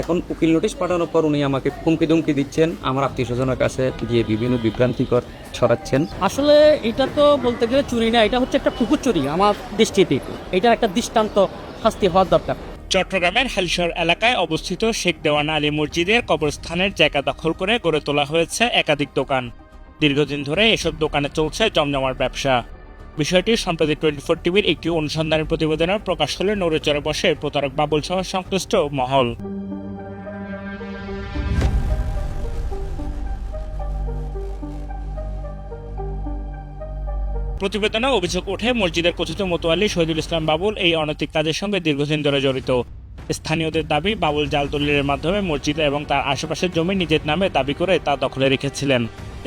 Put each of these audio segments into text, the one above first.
এখন উকিল নোটিশ পাঠানোর পর উনি আমাকে হুমকি দুমকি দিচ্ছেন। আমার আত্মীয় স্বজনের কাছে গিয়ে বিভিন্ন বিভ্রান্তিকর ছড়াচ্ছেন। আসলে এটা তো বলতে গেলে চুরি না এটা হচ্ছে একটা পুকুর চুরি আমার দৃষ্টিতে। এটা একটা দৃষ্টান্ত শাস্তি হওয়ার দরকার। চট্টগ্রামের হালিশহর এলাকায় অবস্থিত শেখ দেওয়ানা আলী মসজিদের কবরস্থানের জায়গা দখল করে গড়ে তোলা হয়েছে একাধিক দোকান। দীর্ঘদিন ধরে এসব দোকানে চলছে জমজমার ব্যবসা। বিষয়টি সম্প্রতি টোয়েন্টি ফোর টিভির একটি অনুসন্ধানের প্রতিবেদনে প্রকাশ হলে নড়েচড়ে বসে প্রতারক বাবুল সহ সংশ্লিষ্ট মহল। প্রতিবেদনে অভিযোগ ওঠে, মসজিদের কথিত মতোয়ালি শহীদুল ইসলাম বাবুল এই অনৈতিক কাজের সঙ্গে দীর্ঘদিন ধরে জড়িত। স্থানীয়দের দাবি, বাবুল জাল দলিলের মাধ্যমে মসজিদ এবং তার আশেপাশের জমি নিজের নামে দাবি করে তা দখলে রেখেছিলেন।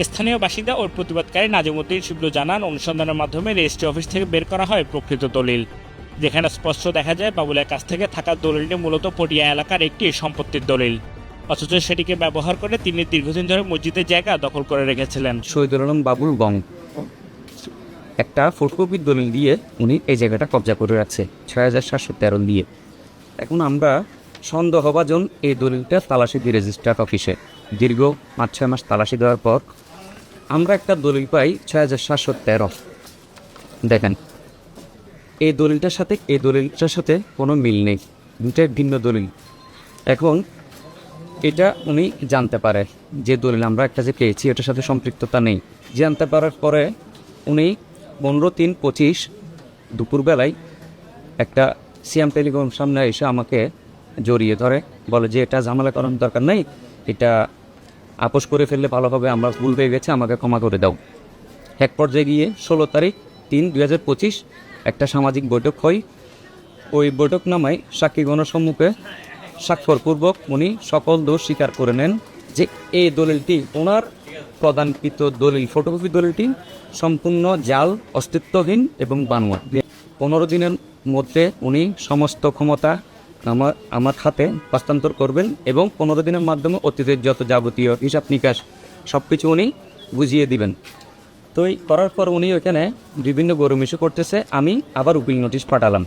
স্থানীয় বাসিন্দা ও প্রতিবাদকারী নাজিমুদ্দিন শিবলু জানান, অনুসন্ধানের মাধ্যমে রেজিস্ট্রি অফিস থেকে বের করা হয় প্রকৃত দলিল। যেখানে স্পষ্ট দেখা যায়, বাবুলের কাছ থেকে থাকা দলিলটি মূলত পটিয়া এলাকার একটি সম্পত্তির দলিল। অথচ সেটিকে ব্যবহার করে তিনি দীর্ঘদিন ধরে মসজিদের জায়গা দখল করে রেখেছিলেন। শহীদুল আলম বাবুল বং একটা ফটোকপির দলিল দিয়ে উনি এই জায়গাটা কবজা করে রাখছে, ছয় হাজার সাতশো তেরো দিয়ে। এখন আমরা সন্দেহভাজন এই দলিলটা তালাশি দিই রেজিস্ট্রার অফিসে দীর্ঘ পাঁচ, ছয় মাস তালাশি দেওয়ার পর আমরা একটা দলিল পাই ছয় হাজার সাতশো তেরো। দেখেন, এই দলিলটার সাথে, এই দলিলটার সাথে কোনো মিল নেই দুটাই ভিন্ন দলিল। এখন এটা উনি জানতে পারে যে দলিল আমরা একটা যে পেয়েছি এটার সাথে সম্পৃক্ততা নেই। জানতে পারার পরে উনি পনেরো তিন পঁচিশ দুপুরবেলায় একটা সিএম টেলিকম সামনে এসে আমাকে জড়িয়ে ধরে, বলে যে, এটা ঝামেলা করার দরকার নেই, এটা আপোষ করে ফেললে ভালো হবে, আমরা ভুল হয়ে গেছে, আমাকে ক্ষমা করে দাও। এক পর্যায়ে গিয়ে ষোলো তারিখ তিন দুই হাজার পঁচিশ একটা সামাজিক বৈঠক হয়। ওই বৈঠক নামায় সাক্ষীগণের সম্মুখে স্বাক্ষরপূর্বক উনি সকল দোষ স্বীকার করে নেন যে, এই দলিলটি ওনার প্রদানকৃত দলিল ফটোকপি দলিলটি সম্পূর্ণ জাল, অস্তিত্বহীন এবং বানোয়ার পনেরো দিনের মধ্যে উনি সমস্ত ক্ষমতা আমার আমার হাতে হস্তান্তর করবেন এবং পনেরো দিনের মাধ্যমে অতীতের যত যাবতীয় হিসাব নিকাশ সব কিছু উনি বুঝিয়ে দিবেন। তো এই করার পর উনি ওখানে বিভিন্ন গরমিশু করতেছে, আমি আবার উকিল নোটিশ পাঠালাম।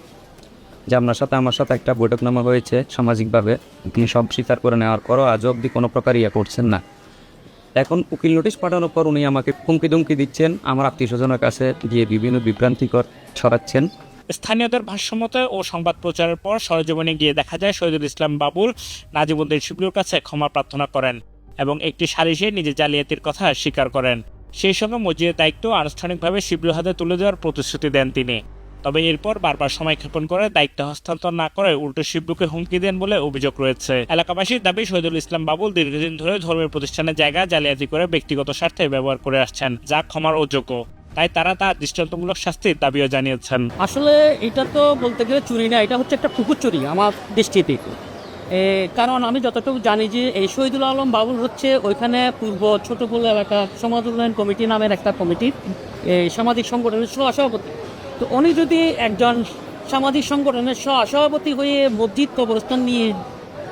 যে আপনার সাথে আমার সাথে একটা বৈঠকনামা হয়েছে সামাজিকভাবে তিনি সব স্বীকার করে নেওয়ার পরও আজ অবধি কোনো প্রকার ইয়ে করছেন না। এখন উকিল নোটিশ পাঠানোর পর উনি আমাকে হুমকি দুমকি দিচ্ছেন। আমার আত্মীয় স্বজনের কাছে গিয়ে বিভিন্ন বিভ্রান্তিকর ছড়াচ্ছেন। স্থানীয়দের ভাষ্যমতে ও সংবাদ প্রচারের পর সরজমিনে গিয়ে দেখা যায়, শহীদুল ইসলাম বাবুল নাজিমুদ্দিন শিবলুর কাছে ক্ষমা প্রার্থনা করেন এবং একটি সালিশে নিজের জালিয়াতির কথা স্বীকার করেন। সেই সঙ্গে মসজিদের দায়িত্ব আনুষ্ঠানিকভাবে শিবলুর হাতে তুলে দেওয়ার প্রতিশ্রুতি দেন তিনি। তবে এরপর বারবার সময় ক্ষেপণ করে দায়িত্ব হস্তান্তর না করে উল্টো শিবলুকে হুমকি দেন বলে অভিযোগ রয়েছে। এলাকাবাসীর দাবি, শহীদুল ইসলাম বাবুল দীর্ঘদিন ধরে ধর্মীয় প্রতিষ্ঠানের জায়গা জালিয়াতি করে ব্যক্তিগত স্বার্থে ব্যবহার করে আসছেন, যা ক্ষমার অযোগ্য। তাই তারা তার দৃষ্টান্তমূলক শাস্তির দাবিও জানিয়েছেন। আসলে এটা তো বলতে গেলে চুরি না, এটা হচ্ছে একটা পুকুর চুরি আমার দৃষ্টিতে। কারণ আমি যতটুকু জানি যে এই শহীদুল আলম বাবুল হচ্ছে ওইখানে পূর্ব ছোটপুল এলাকা সমাজ উন্নয়ন কমিটি নামের একটা কমিটি সামাজিক সংগঠনের সহ সভাপতি তো উনি যদি একজন সামাজিক সংগঠনের সভাপতি হয়ে মসজিদ কবরস্থান নিয়ে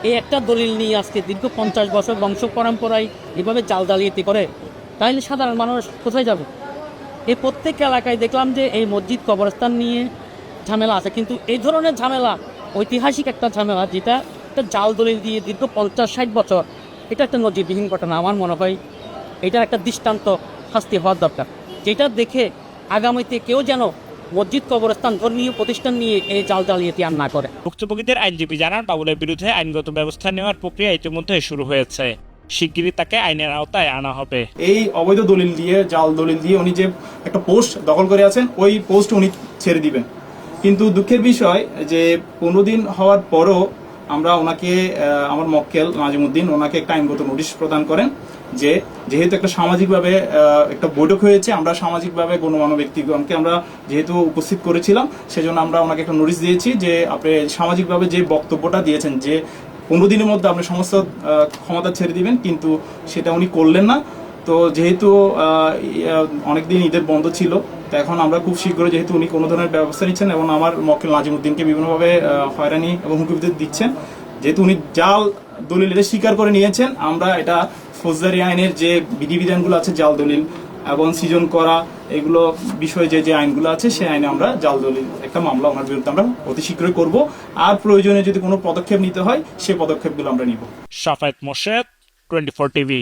এই একটা দলিল নিয়ে আজকে দীর্ঘ পঞ্চাশ বছর বংশ পরম্পরায় এভাবে জাল জালিয়াতি করে, তাহলে সাধারণ মানুষ কোথায় যাবে? এই প্রত্যেক এলাকায় দেখলাম যে এই মসজিদ কবরস্থান নিয়ে ঝামেলা আছে, কিন্তু এই ধরনের ঝামেলা, ঐতিহাসিক একটা ঝামেলা যেটা একটা জাল দলিল দিয়ে দীর্ঘ পঞ্চাশ ষাট বছর, এটা একটা নজিরবিহীন ঘটনা আমার মনে হয়। এটার একটা দৃষ্টান্ত শাস্তি হওয়ার দরকার। যেটা দেখে আগামীতে কেউ যেন মসজিদ কবরস্থান ধর্মীয় প্রতিষ্ঠান নিয়ে এই জাল জালিয়াতি আর না করে। ভুক্তভোগীদের আইনজীবী জানান বাবুলের বিরুদ্ধে আইনগত ব্যবস্থা নেওয়ার প্রক্রিয়া ইতিমধ্যে শুরু হয়েছে। শিগগিরই তাকে আইনের আওতায় আনা হবে। এই অবৈধ দলিল দিয়ে জাল দলিল দিয়ে উনি যে একটা পোস্ট দখল করে আছেন ওই পোস্ট উনি ছেড়ে দিবেন। কিন্তু দুঃখের বিষয় যে পনেরো দিন হওয়ার পরও আমরা ওনাকে আমার মক্কেল নাজিমুদ্দিন ওনাকে একটা আইনগত নোটিশ প্রদান করেন। যে যেহেতু একটা সামাজিকভাবে একটা বৈঠক হয়েছে, আমরা সামাজিকভাবে গণমান্য ব্যক্তিগণকে আমরা যেহেতু উপস্থিত করেছিলাম, সেজন্য আমরা ওনাকে একটা নোটিশ দিয়েছি যে আপনি সামাজিকভাবে যে বক্তব্যটা দিয়েছেন, যে পনেরো দিনের মধ্যে আপনি সমস্ত ক্ষমতা ছেড়ে দিবেন, কিন্তু সেটা উনি করলেন না। তো যেহেতু অনেকদিন ঈদের বন্ধ ছিল, তো এখন আমরা খুব শীঘ্রই যেহেতু উনি কোনো ধরনের ব্যবস্থা নিচ্ছেন এবং আমার মক্কেল নাজিমুদ্দিনকে বিভিন্নভাবে হয়রানি এবং হুমকি দিচ্ছেন, যেহেতু উনি জাল দলিল এটা স্বীকার করে নিয়েছেন, আমরা এটা ফৌজদারি আইনের যে বিধিবিধানগুলো আছে জাল দলিল এবং সৃজন করা, এগুলো বিষয়ে যে যে আইনগুলো আছে, সেই আইনে আমরা জাল দলিল একটা মামলা আমার বিরুদ্ধে আমরা অতি শীঘ্রই করব। আর প্রয়োজনে যদি কোনো পদক্ষেপ নিতে হয় সেই পদক্ষেপগুলো আমরা নিব। Safayet Morshed, twenty four TV.